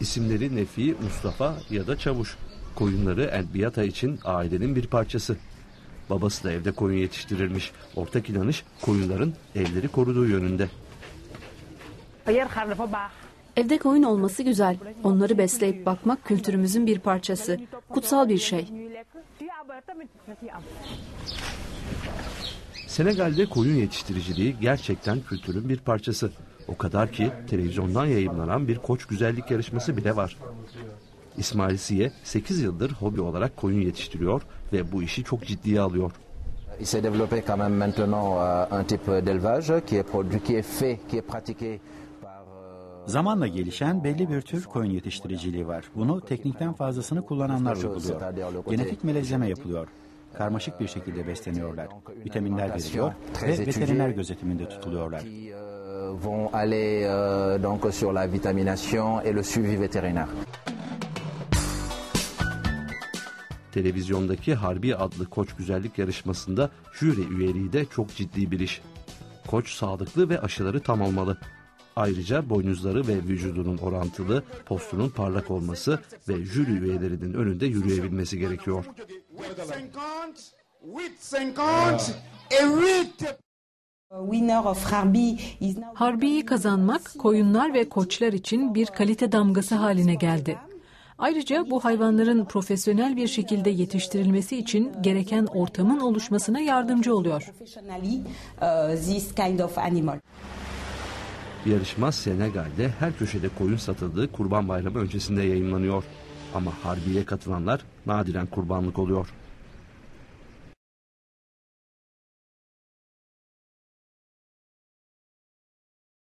İsimleri Nefi, Mustafa ya da Çavuş. Koyunları Elbiyata için ailenin bir parçası. Babası da evde koyun yetiştirirmiş. Ortak inanış koyunların evleri koruduğu yönünde. Evde koyun olması güzel. Onları besleyip bakmak kültürümüzün bir parçası. Kutsal bir şey. Senegal'de koyun yetiştiriciliği gerçekten kültürün bir parçası. O kadar ki televizyondan yayınlanan bir koç güzellik yarışması bile var. İsmail Siye 8 yıldır hobi olarak koyun yetiştiriyor ve bu işi çok ciddiye alıyor. Il s'est développé quand même maintenant euh, un type d'élevage qui est produit, qui est fait, qui est pratiqué par euh, Zamanla gelişen belli bir tür koyun yetiştiriciliği var. Bunu teknikten fazlasını kullananlar uyguluyor. Genetik melezleme yapılıyor. Karmaşık bir şekilde besleniyorlar. Vitaminler veriliyor ve veteriner gözetiminde tutuluyorlar. Euh, vont aller euh, donc sur la vitamination et le suivi vétérinaire. Televizyondaki Harbi adlı koç güzellik yarışmasında jüri üyeliği de çok ciddi bir iş. Koç sağlıklı ve aşıları tam olmalı. Ayrıca boynuzları ve vücudunun orantılı, postunun parlak olması ve jüri üyelerinin önünde yürüyebilmesi gerekiyor. Harbiyi kazanmak koyunlar ve koçlar için bir kalite damgası haline geldi. Ayrıca bu hayvanların profesyonel bir şekilde yetiştirilmesi için gereken ortamın oluşmasına yardımcı oluyor. uh, this kind of animal. Yarışma Senegal'de her köşede koyun satıldığı Kurban Bayramı öncesinde yayınlanıyor. Ama Harbiye katılanlar nadiren kurbanlık oluyor.